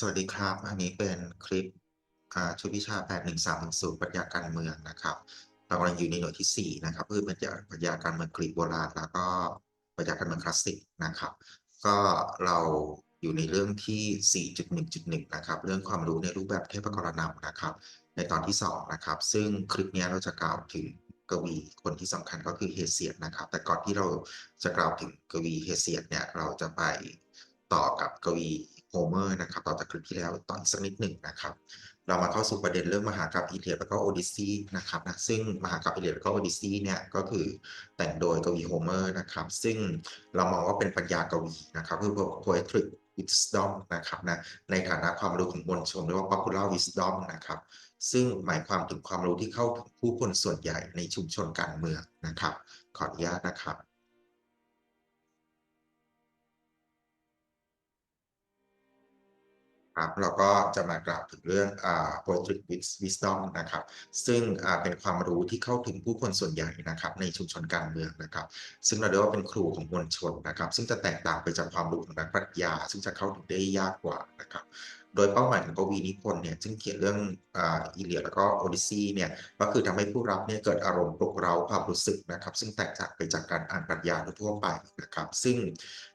สวัสดีครับ อันนี้เป็นคลิปอ่าชุดวิชา 81310ปรัชญาการเมืองนะครับเรากำลังอยู่ในหน่วยที่ 4 นะครับคือปรัชญาปรัชญาการเมืองกรีกโบราณ แล้วก็ปรัชญาการเมืองคลาสสิกนะครับ ก็เราอยู่ในเรื่องที่ 4.1.1 นะครับ เรื่องความรู้ในรูปแบบเทพกรณำนะครับ ในตอนที่ 2 นะครับ ซึ่งคลิปนี้เราจะกล่าวถึงกวีคนที่สำคัญก็คือเฮเซียดนะครับ แต่ก่อนที่เราจะกล่าวถึงกวีเฮเซียดเนี่ย เราจะไปต่อกับกวี โฮเมอร์นะครับต่อจากคลิปที่แล้วต่ออีกสักนิดหนึ่งนะครับ เรามาเข้าสู่ประเด็นเรื่องมหากาพย์อีเลียดแล้วก็โอดิซีนะครับนะซึ่งมหากาพย์อีเลียดแล้วก็โอดิซีเนี่ยก็คือแต่งโดยกวีโฮเมอร์นะครับซึ่งเรามองว่าเป็นปัญญากวีนะครับคือ poetic wisdom นะครับนะในฐานะความรู้ของมวลชนเรียกว่า popular wisdom นะครับซึ่งหมายความถึงความรู้ที่เข้าถึงผู้คนส่วนใหญ่ในชุมชนการเมืองนะครับ ขออนุญาตนะครับ ครับเราก็จะมากล่าวถึงเรื่องอ่า poetic wisdom นะครับ ซึ่งอ่าเป็นความรู้ที่เข้าถึงผู้คนส่วนใหญ่นะครับ ในชุมชนการเมืองนะครับ ซึ่งเราเรียกว่าเป็นครูของมวลชนนะครับ ซึ่งจะแตกต่างไปจากความรู้ของนักปรัชญา ซึ่งจะเข้าถึงได้ยากกว่านะครับ โดยเป้าหมายของกวีนิพนธ์เนี่ยซึ่งเขียนเรื่องอ่าอีเลียดแล้วก็โอดิซีเนี่ยก็คือทำให้ผู้รับเนี่ยเกิดอารมณ์ปลุกเร้าความรู้สึกนะครับ ซึ่งแตกต่างไปจากการอ่านปรัชญาทั่วไปนะครับ ซึ่ง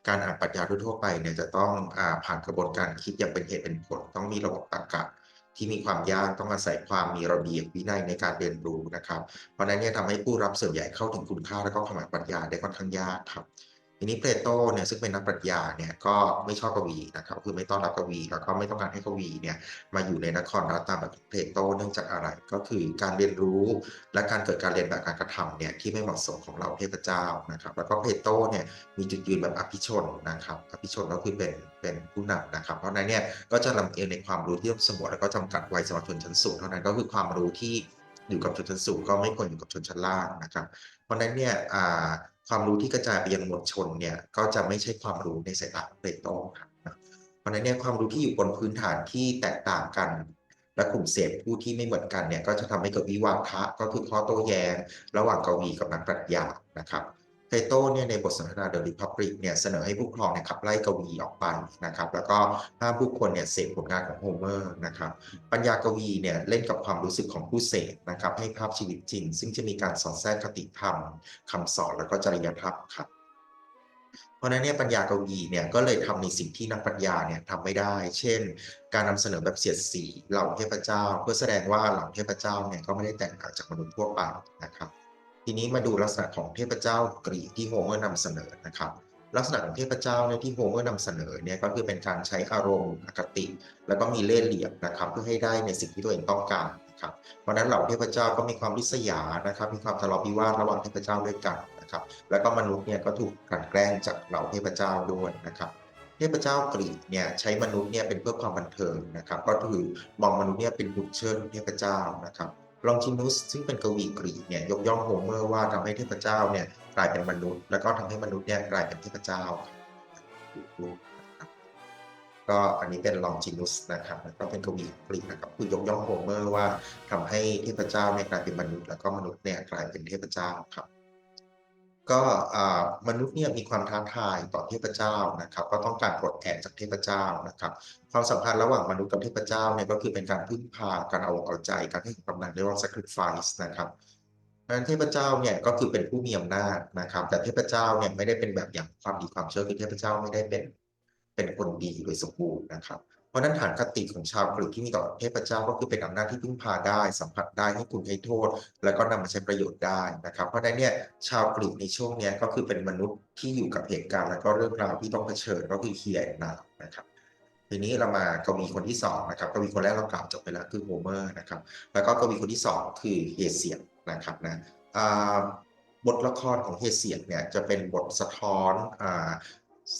การอ่านปรัชญาทั่วไปเนี่ยจะต้องอผ่านกระบวนการคิดอย่างเป็นเหตุเป็นผล ต้องมีระบบตรรกะที่มีความยากต้องอาศัยความมีระเบียบวินัยในการเรียนรู้นะครับ เพราะนั้นเนี่ยทำให้ผู้รับส่วนใหญ่เข้าถึงคุณค่าและก็ความหมายปรัชญาได้ค่อนข้างยากครับ ทีนี้เพลโตเนี่ยซึ่งเป็นนักปรัชญาเนี่ยก็ไม่ชอบกวีนะครับคือไม่ต้อนรับกวีแล้วก็ไม่ต้องการให้กวีเนี่ยมาอยู่ในนครรัฐตามแบบเพลโตเนื่องจากอะไรก็คือการเรียนรู้และการเกิดการเรียนแบบการกระทำเนี่ยที่ไม่เหมาะสมของเราเทพเจ้านะครับแล้วก็เพลโตเนี่ยมีจุดยืนแบบอภิชนนะครับอภิชนก็คือเป็นเป็นผู้นำนะครับเพราะนั้นเนี่ยก็จะลำเอียงในความรู้ที่ต้องสงวนแล้วก็จำกัดไว้สำหรับชนชั้นสูงเท่านั้นก็คือความรู้ที่อยู่กับชนชั้นสูงก็ไม่ควรอยู่กับชนชั้นล่างนะครับ เพราะนั้นเนี่ย ความรู้ที่กระจายไปยังมวลชนเนี่ยก็จะไม่ใช่ความรู้ในสายตาของเปโตครับเพราะนั้นเนี่ยความรู้ที่อยู่บนพื้นฐานที่แตกต่างกัน และกลุ่มเสพผู้ที่ไม่เหมือนกันเนี่ยก็จะทำให้เกิดวิวาทะก็คือข้อโต้แย้งระหว่างกวีกับนักปรัชญานะครับ เพโต้เนี่ยในบทสนทนาเดลิพับริกเนี่ยเสนอให้ผู้ครองเนี่ยขับไล่กวีออกไปนะครับ แล้วก็ห้ามผู้คนเนี่ยเสพผลงานของโฮเมอร์นะครับ ปัญญากวีเนี่ยเล่นกับความรู้สึกของผู้เสพนะครับ ให้ภาพชีวิตจริง ซึ่งจะมีการสอดแทรกคติธรรมคำสอนแล้วก็จริยธรรมครับเพราะนั้นเนี่ยปัญญากวีเนี่ยก็เลยทำในสิ่งที่นักปัญญาเนี่ยทำไม่ได้ เช่น การนำเสนอแบบเสียดสีเหล่าเทพเจ้า เพื่อแสดงว่าเหล่าเทพเจ้าเนี่ยก็ไม่ได้แตกต่างจากมนุษย์ทั่วไปนะครับ ทีนี้มาดูลักษณะของเทพเจ้ากรีกที่โฮเมอร์นำเสนอนะครับลักษณะของเทพเจ้าเนี่ยที่โฮเมอร์นำเสนอเนี่ยก็คือเป็นการใช้อารมณ์อคติ แล้วก็มีเล่ห์เหลี่ยมนะครับเพื่อให้ได้ในสิ่งที่ตัวเองต้องการนะครับเพราะนั้นเหล่าเทพเจ้าก็มีความริษยานะครับ มีความทะเลาะวิวาทระหว่างเทพเจ้าด้วยกันนะครับ แล้วก็มนุษย์เนี่ยก็ถูกกลั่นแกล้งจากเหล่าเทพเจ้าด้วยนะครับเทพเจ้ากรีกเนี่ยใช้มนุษย์เนี่ยเป็นเพื่อความบันเทิงนะครับ ก็คือมองมนุษย์เนี่ยเป็นหุ่นเชิดเทพเจ้านะครับ ลองจินุสซึ่งเป็นกวีกรีกเนี่ยยกย่องโฮเมอร์ว่าทำให้เทพเจ้าเนี่ยกลายเป็นมนุษย์ แล้วก็ทำให้มนุษย์เนี่ยกลายเป็นเทพเจ้าก็อันนี้เป็นลองจินุสนะครับก็เป็นกวีกรีกนะครับคือยกย่องโฮเมอร์ว่าทำให้เทพเจ้าเนี่ยกลายเป็นมนุษย์ แล้วก็มนุษย์เนี่ยกลายเป็นเทพเจ้าครับ ก็มนุษย์เนี่ยมีความท้าทายต่อเทพเจ้านะครับ ก็ต้องการปลดแอกจากเทพเจ้านะครับความสัมพันธ์ระหว่างมนุษย์กับเทพเจ้าเนี่ยก็คือเป็นการพึ่งพาการเอาเอาใจการให้กำลังเรียกว่า sacrifice นะครับเพราะฉะนั้นเทพเจ้าเนี่ยก็คือเป็นผู้มีอำนาจนะครับ แต่เทพเจ้าเนี่ยไม่ได้เป็นแบบอย่างความดีความเชื่อคือเทพเจ้าไม่ได้เป็นเป็นคนดีโดยสมบูรณ์นะครับ เพราะนั้นฐานคติของชาวกรีกที่มีต่อเทพเจ้าก็คือเป็นอำนาจที่พึ่งพาได้ สัมผัสได้ให้คุณให้โทษ แล้วก็นำมาใช้ประโยชน์ได้นะครับ เพราะนั้นเนี่ยชาวกรีกในช่วงนี้ก็คือเป็นมนุษย์ที่อยู่กับเหตุการณ์แล้วก็เรื่องราวที่ต้องเผชิญก็คือเฮียนานะครับทีนี้เรามากวีคนที่2นะครับกวีคนแรกเรากล่าวจบไปแล้วคือโฮเมอร์นะครับแล้วก็กวีคนที่ 2 คือเฮเซียนนะครับนะบทละครของเฮเซียนเนี่ยจะเป็นบทสะท้อน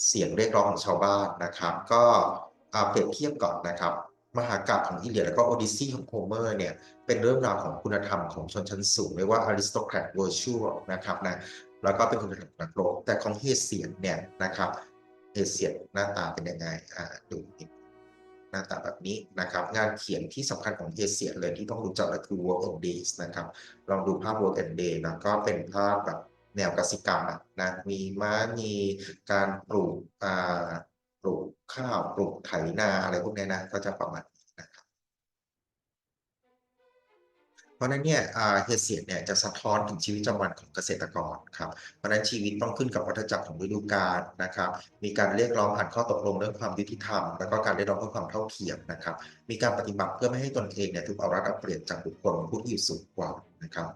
เสียงเรียกร้องของชาวบ้านนะครับ ก็ เปรียบเทียบก่อนนะครับมหากาพย์ของอีเลียดและก็โอดิซีของโฮเมอร์เนี่ยเป็นเรื่องราวของคุณธรรมของชนชั้นสูงเรียกว่าอริสโตแครตเวอร์ชวลนะครับนะแล้วก็เป็นคุณธรรมนักรบแต่ของเฮเซียนเนี่ยนะครับเฮเซียนหน้าตาเป็นยังไงอ่าดูหน้าตาแบบนี้นะครับงานเขียนที่สำคัญของเฮเซียนเลยที่ต้องรู้จักก็คือ Work and Days นะครับลองดูภาพ Work and Day นะก็เป็นภาพแบบแนวกสิกรรมนะมีม้ามีการปลูกอ่า ปลูกข้าวปลูกไถนาอะไรพวกนี้นะก็จะประมาณนี้นะครับ เพราะฉะนั้นเนี่ยเฮเซียดเนี่ยจะสะท้อนถึงชีวิตประจำวันของเกษตรกรครับเพราะฉะนั้นชีวิตต้องขึ้นกับวัฏจักรของฤดูกาลนะครับ มีการเรียกร้องผ่านข้อตกลงเรื่องความยุติธรรม แล้วก็การเรียกร้องเพื่อความเท่าเทียมนะครับ มีการปฏิบัติเพื่อไม่ให้ตนเองเนี่ยถูกเอารัดเอาเปรียบจากบุคคลผู้ที่อยู่สูงกว่านะครับ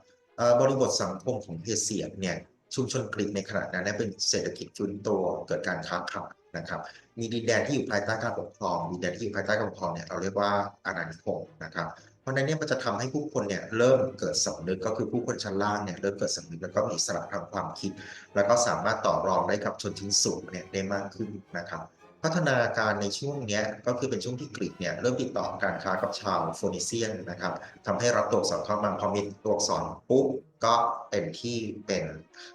บริบทสังคมของเฮเซียดเนี่ยชุมชนกรีกในขณะนั้นเป็นเศรษฐกิจฟื้นตัวเกิดการค้าขาย นะครับ มีดินแดนที่อยู่ภายใต้การปกครองดินแดนที่อยู่ภายใต้การปกครองเนี่ยเราเรียกว่าอาณานิคมนะครับเพราะนั้นเนี่ยมันจะทำให้ผู้คนเนี่ยเริ่มเกิดสำนึกก็คือผู้คนชั้นล่างเนี่ยเริ่มเกิดสำนึกแล้วก็มีอิสระทางความคิด แล้วก็สามารถต่อรองได้กับชนชั้นสูงเนี่ยได้มากขึ้นนะครับพัฒนาการในช่วงนี้ก็คือเป็นช่วงที่กรีกเนี่ยเริ่มติดต่อการค้ากับชาวโฟนิเซียนนะครับทำให้รับตัวอักษรเข้ามาพอมีตัวอักษรปุ๊บก็เป็นที่เป็น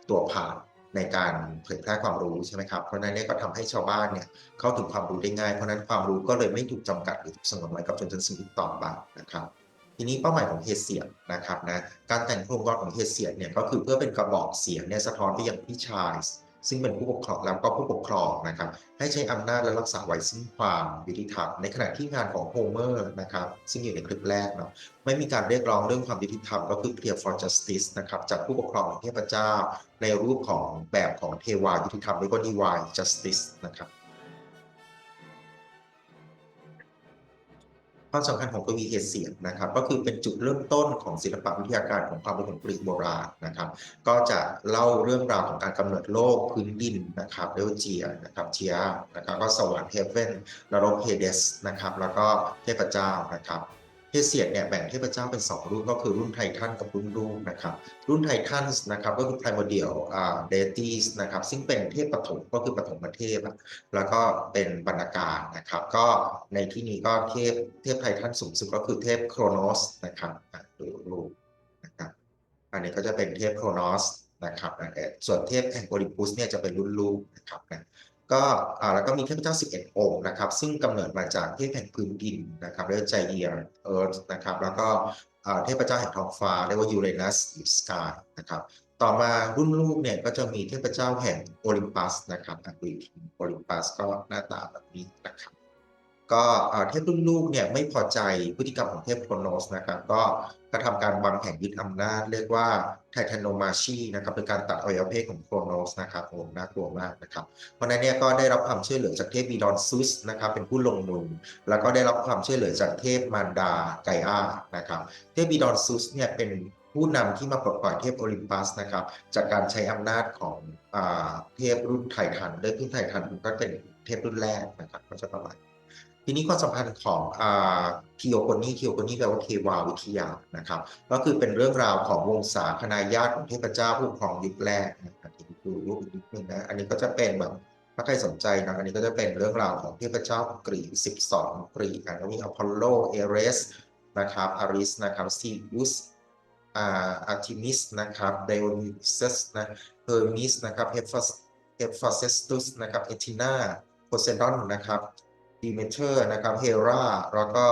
ตัวผ่าน ในการเผยแพร่ความรู้ใช่ไหมครับ เพราะนั้นเนี่ยก็ทำให้ชาวบ้านเนี่ยเข้าถึงความรู้ได้ง่าย เพราะนั้นความรู้ก็เลยไม่ถูกจำกัดหรือถูกสงวนไว้กับชนชั้นสูงอีกต่อไปนะครับ ทีนี้เป้าหมายของเฮเซียนะครับนะการแต่งโครงกลอนของเฮเซียเนี่ยก็คือเพื่อเป็นกระบอกเสียงเนี่ยสะท้อนไปยังพี่ชาย ซึ่งเป็นผู้ปกครองแล้วก็ผู้ปกครองนะครับ ให้ใช้อำนาจและรักษาไว้ซึ่งความยุติธรรมในขณะที่งานของโฮเมอร์นะครับ ซึ่งอยู่ในคลิปแรกเนาะไม่มีการเรียกร้องเรื่องความยุติธรรมก็คือ clear for justice นะครับจากผู้ปกครองของเทพเจ้า ในรูปของแบบของเทวายุติธรรมเรียกว่า divine justice นะครับ ความสำคัญของกวีเฮเซียงนะครับ ก็คือเป็นจุดเริ่มต้นของศิลปวิทยาการของความเป็นของกรีกโบราณนะครับ ก็จะเล่าเรื่องราวของการกำเนิดโลกพื้นดินนะครับเรวเจียนะครับเทียนะครับก็สวรรค์เฮเวนนรกเฮเดสนะครับ แล้วก็เทพเจ้านะครับ เฮเซียดเนี่ยแบ่งเทพเจ้าเป็น 2 รุ่นก็คือรุ่นไททันกับรุ่นลูกนะครับรุ่นไททันนะครับก็คือ primordial อ่า deities นะครับซึ่งเป็นเทพปฐมก็คือปฐมเทพแล้วก็เป็นบรรณาการนะครับก็ในที่นี้ก็เทพเทพไททันสูงสุดก็คือเทพโครโนสนะครับอะดูรูปนะครับอันนี้ก็จะเป็นเทพโครโนสนะครับส่วนเทพแห่งโอลิมปุสเนี่ยจะเป็นรุ่นลูกนะครับนะ ก็แล้วก็มีเทพเจ้า 11 องค์นะครับ ซึ่งกำเนิดมาจากเทพแห่งพื้นดินนะครับเรียกใจเอียร์เอิร์ธนะครับ แล้วก็เทพเจ้าแห่งท้องฟ้าเรียกว่ายูเรนัสอิสกายนะครับ ต่อมารุ่นลูกเนี่ยก็จะมีเทพเจ้าแห่งโอลิมปัสนะครับอังกฤษโอลิมปัสก็หน้าตาแบบนี้นะครับ ก็เทพรุ่นลูกเนี่ยไม่พอใจพฤติกรรมของเทพโครโนสนะครับก็กระทำการวางแผนยึดอำนาจ เรียกว่าไททานโนมาชีนะครับเป็นการตัดอวัยวะเพศของโครโนสนะครับโอ้โหน่ากลัวมากนะครับเพราะนั้นเนี่ยก็ได้รับความช่วยเหลือจากเทพบีดอนซุสนะครับเป็นผู้ลงมือแล้วก็ได้รับความช่วยเหลือจากเทพมารดาไกอานะครับเทพบีดอนซุสเนี่ยเป็นผู้นำที่มาปลดปล่อยเทพโอลิมปัสนะครับจากการใช้อำนาจของอเทพรุ่นไททันเรื่องรุ่นไททันก็เป็นเทพรุ่นแรกนะครับก็จะประมาณ ทีนี้ความสัมพันธ์ของอ่าทีโอโกนีทีโอโกนีแปลว่าเทวาวิทยานะครับ ก็คือเป็นเรื่องราวของวงศาคณาญาติของเทพเจ้าผู้ปกครองยุคแรกนะครับดูรูปอีกนิดนึงนะอันนี้ก็จะเป็นแบบถ้าใครสนใจนะอันนี้ก็จะเป็นเรื่องราวของเทพเจ้ากรีก12 กรีกอะก็มีอพอลโลเอเรสนะครับอาริสนะครับซีอุสอ่าอาร์ทิมิสนะครับไดโอนิซัสนะเฮอร์มิสนะครับเฮฟัสเฮฟาเซสตุสนะครับเอทินาโพไซดอนนะครับ ดีเมเทอร์นะครับเฮราแล้วก็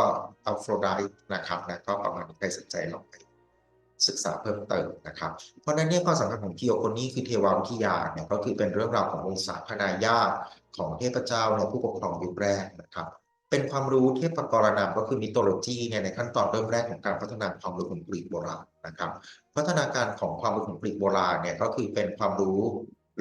อัลโฟรไดต์นะครับนะก็ประมาณนี้ใครสนใจลองไปศึกษาเพิ่มเติมนะครับ เพราะนั้นเนี่ยความสำคัญของทีโอโคนี้คือเทวาวิทยาเนี่ยก็คือเป็นเรื่องราวของวงศาคณาญาติของเทพเจ้าในผู้ปกครองยุคแรกนะครับ เป็นความรู้เทพกรณามก็คือมิโตโลจีเนี่ยในขั้นตอนเริ่มแรกของการพัฒนาความรู้ของกรีกโบราณนะครับ พัฒนาการของความรู้ของกรีกโบราณเนี่ยก็คือเป็นความรู้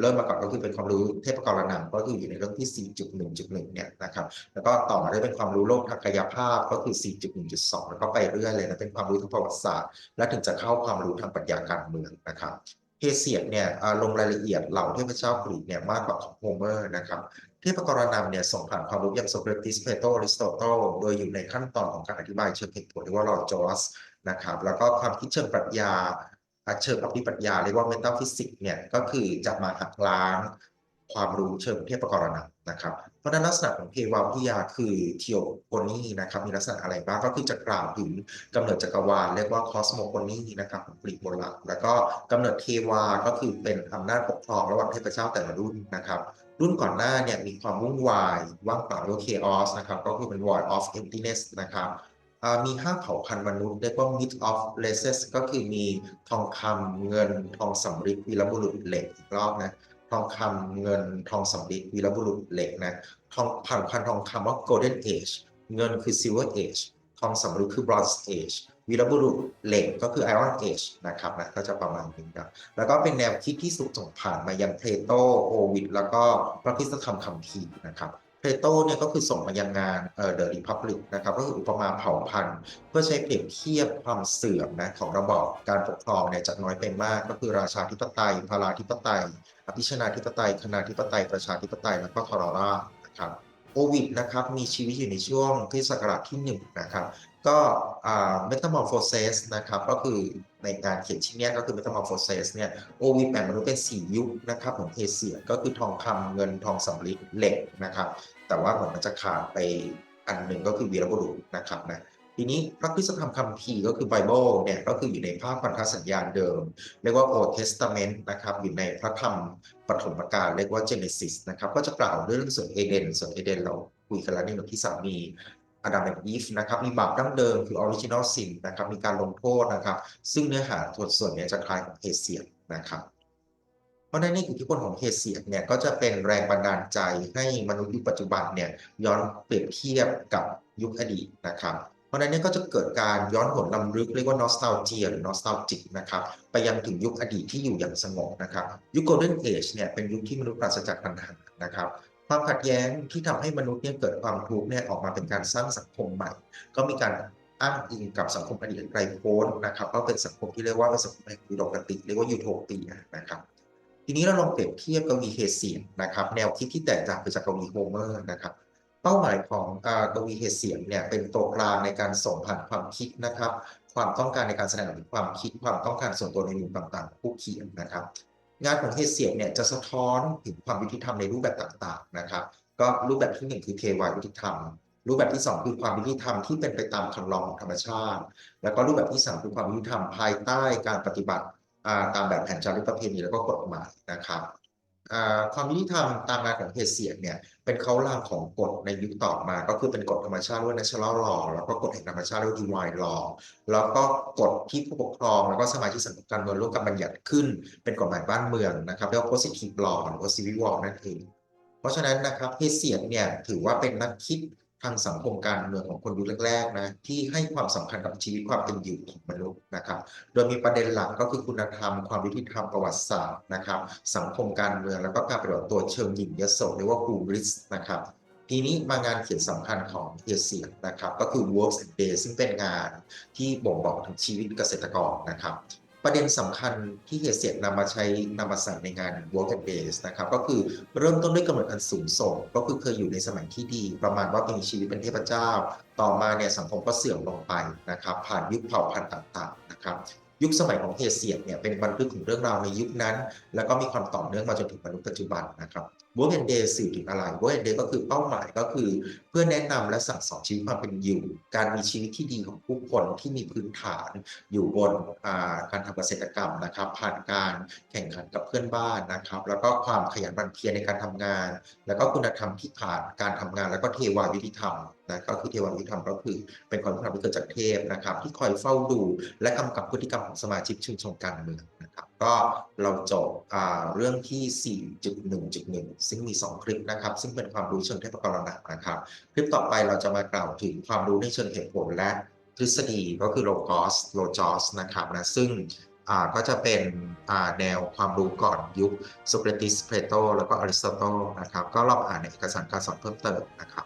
เริ่มมาก่อนก็คือเป็นความรู้เทพกรณามก็คืออยู่ในเรื่องที่ 4.1.1 เนี่ยนะครับแล้วก็ต่อมาได้เป็นความรู้โลกทางกายภาพก็คือ 4.1.2 แล้วก็ไปเรื่อยเลยนะเป็นความรู้ทางประวัติศาสตร์ และถึงจะเข้าความรู้ทางปรัชญาการเมืองนะครับเฮเซียดเนี่ยลงรายละเอียดเหล่าเทพเจ้ากรีกเนี่ยมากกว่าของโฮเมอร์นะครับเทพกรณำเนี่ยส่งผ่านความรู้อย่างโซเครติสเพโตรอริสโตเติลโดยอยู่ในขั้นตอนของการอธิบายเชิงเหตุผลเรียกว่าลอจอสนะครับแล้วก็ความคิดเชิงปรัชญา เชิงอภิปรัชญาเรียกว่าเมตาฟิสิกเนี่ยก็คือจะมาหักล้างความรู้เชิงเทพกรณำนะครับ เพราะนั้นลักษณะของเทวาวิทยาคือเทีโอโกนีนะครับ มีลักษณะอะไรบ้างก็คือจะกล่าวถึงกำเนิดจักรวาลเรียกว่าคอสโมโกนีนะครับของกรีกโบราณแล้วก็กำเนิดเทวาก็คือเป็นอำนาจปกครองระหว่างเทพเจ้าแต่ละรุ่นนะครับ รุ่นก่อนหน้าเนี่ยมีความวุ่นวายว่างเปล่าหรือว่า chaos นะครับ ก็คือเป็น void of emptiness นะครับ มีห้าเผ่าพันธุ์มนุษย์เรียกว่า myth of races ก็คือมีทองคำเงินทองสำริดวีรบุรุษเหล็กอีกรอบนะทองคำเงินทองสำริดวีรบุรุษเหล็กนะทองผ่านพันทองคำว่า golden age เงินคือ silver age ทองสำริดคือ bronze age วีรบุรุษเหล็กก็คือ iron age นะครับนะก็จะประมาณนี้ครับแล้วก็เป็นแนวคิดที่สุดส่งผ่านมายังเพลโตโอวิดแล้วก็พระคริสธรรมคัมภีร์นะครับ โตเนี่ยก็คือส่งมายังงานเอ่อ The Republic นะครับก็คืออุปมาเผ่าพันธุ์ เพื่อใช้เปรียบเทียบความเสื่อมนะของระบอบการปกครองเนี่ยจากน้อยเป็นมาก ก็คือราชาธิปไตยพาราธิปไตย อภิชนาธิปไตยคณาธิปไตย ประชาธิปไตย แล้วก็ทรราชนะครับโอวิดนะครับมีชีวิตอยู่ในช่วงคริสตศักราชที่หนึ่งนะครับก็อ่า metamorphosis นะครับก็คือในงานเขียนชิ้นนี้ก็คือ metamorphosis เนี่ยโอวิดแบ่งมนุษย์เป็นสี่ยุคนะครับของเอเชียก็คือทองคำเงินทองสำริดเหล็กนะครับ แต่ว่าเหมือนมันจะขาดไปอันหนึ่งก็คือวีรบุรุษนะครับนะทีนี้พระคริสธรรมคัมภีร์ก็คือไบเบิลเนี่ยก็คืออยู่ในภาพพันธสัญญาณเดิม เรียกว่า Old Testament นะครับอยู่ในพระธรรมปฐมกาลเรียกว่า Genesis นะครับก็จะกล่าวเรื่องส่วนเอเดนส่วนเอเดนเราคุยกันแล้วในบทที่สามมีอดัมและอีฟนะครับมีบาปดั้งเดิมคือ Original Sin นนะครับมีการลงโทษนะครับ ซึ่งเนื้อหาส่วนส่วนนี้จะคล้ายกับเฮเซียนนะครับ เพราะฉะนั้นในอิทธิพลของเฮเซียนเนี่ยก็จะเป็นแรงบันดาลใจให้มนุษย์ยุคปัจจุบันเนี่ยย้อนเปรียบเทียบกับยุคอดีตนะครับ เพราะนั้นเนี่ยก็จะเกิดการย้อนหวนลำลึกเรียกว่า nostalgia หรือ nostalgic นะครับไปยังถึงยุคอดีตที่อยู่อย่างสงบนะครับ ยุค golden age เนี่ยเป็นยุคที่มนุษย์ปราศจากปัญหานะครับความขัดแย้งที่ทำให้มนุษย์เนี่ยเกิดความทุกข์เนี่ยออกมาเป็นการสร้างสังคมใหม่ ก็มีการอ้างอิงกับสังคมอดีตไกลโพ้นนะครับก็เป็นสังคมที่เรียกว่าเป็นสังคมแห่งอุดมคติเรียกว่ายูโทเปียนะครับ ทีนี้เราลองเปรียบเทียบกวีเฮเซียนนะครับ แนวคิดที่แตกต่างไปจากกวีโฮเมอร์นะครับ เป้าหมายของอากวีเฮเซียนเนี่ยเป็นตัวกลางในการส่งผ่านความคิดนะครับ ความต้องการในการแสดงออกถึงความคิดความต้องการส่วนตัวในมุมต่างๆ ผู้เขียนนะครับ งานของเฮเซียนเนี่ยจะสะท้อนถึงความยุติธรรมในรูปแบบต่างๆนะครับ ก็รูปแบบที่หนึ่งคือเทวายุติธรรมรูปแบบที่สองคือความยุติธรรมที่เป็นไปตามคำลองของธรรมชาติ แล้วก็รูปแบบที่สามคือความยุติธรรมภายใต้การปฏิบัติ ตามแบบแผนจารึกประเพณีแล้วก็กฎหมายนะครับความยุติธรรมตามงานของเฮเซียนเนี่ยเป็นเขาล่างของกฎในยุคต่อมา ก็คือเป็นกฎธรรมชาติเรียกว่า natural law แล้วก็กฎแห่งธรรมชาติเรียกว่า divine law แล้วก็กฎที่ผู้ปกครอง แล้วก็สมาชิกสังคมการเมืองร่วมกันบัญญัติขึ้น เป็นกฎหมายบ้านเมืองนะครับเรียกว่า positive law หรือว่า civil law นั่นเองเพราะฉะนั้นนะครับเฮเซียนเนี่ยถือว่าเป็นนักคิด ทางสังคมการเมืองของคนยุคแรกๆนะที่ให้ความสำคัญกับชีวิตความเป็นอยู่ของมนุษย์นะครับ โดยมีประเด็นหลักก็คือคุณธรรม ความยุติธรรมประวัติศาสตร์นะครับ สังคมการเมืองแล้วก็การปฏิบัติตัวเชิงหยิ่งยโสเรียกว่าฮูริสนะครับทีนี้มางานเขียนสำคัญของเฮเซียนนะครับ ก็คือ Works and Days ซึ่งเป็นงานที่บ่งบอกถึงชีวิตเกษตรกรนะครับ ประเด็นสำคัญที่เฮเซียนนำมาใช้นำมาใส่ในงาน work and base นะครับก็คือเริ่มต้นด้วยกำเนิดอันสูงส่ง ก็คือเคยอยู่ในสมัยที่ดี ประมาณว่าเป็นชีวิตเป็นเทพเจ้า ต่อมาเนี่ยสังคมก็เสื่อมลงไปนะครับผ่านยุคเผ่าพันธุ์ต่างๆนะครับ ยุคสมัยของเฮเซียนเนี่ยเป็นบันทึกถึงเรื่องราวในยุคนั้น แล้วก็มีความต่อเนื่องมาจนถึงมนุษย์ปัจจุบันนะครับ Work and Day สื่อถึงอะไร Work and Day ก็คือเป้าหมายก็คือ เพื่อแนะนำและสั่งสอนชีวิตความเป็นอยู่ การมีชีวิตที่ดีของผู้คนที่มีพื้นฐาน อยู่บนาการทำเกษตรกรรมนะครับ ผ่านการแข่งขันกับเพื่อนบ้านนะครับ แล้วก็ความขยันหมั่นเพียรในการทำงาน แล้วก็คุณธรรมที่ผ่านการทำงาน แล้วก็เทวายุติธรรม นะก็คือเทวายุติธรรมก็คือเป็นความยุติธรรมที่เกิดจากเทพนะครับ ที่คอยเฝ้าดูและกำกับพฤติกรรมของสมาชิกชุมชนการเมืองนะครับ ก็เราจบเรื่องที่ 4.1.1 ซึ่งมี 2 คลิปนะครับ ซึ่งเป็นความรู้เชิงเทพกรณะนะครับ คลิปต่อไปเราจะมากล่าวถึงความรู้ในเชิงเหตุผลและทฤษฎีก็คือโลกอสโลจอสนะครับนะซึ่งก็จะเป็นแนวความรู้ก่อนยุคโซเครติสเพลโตแล้วก็อริสโตเติลนะครับ ก็ลองอ่านในเอกสารการสอนเพิ่มเติมนะครับ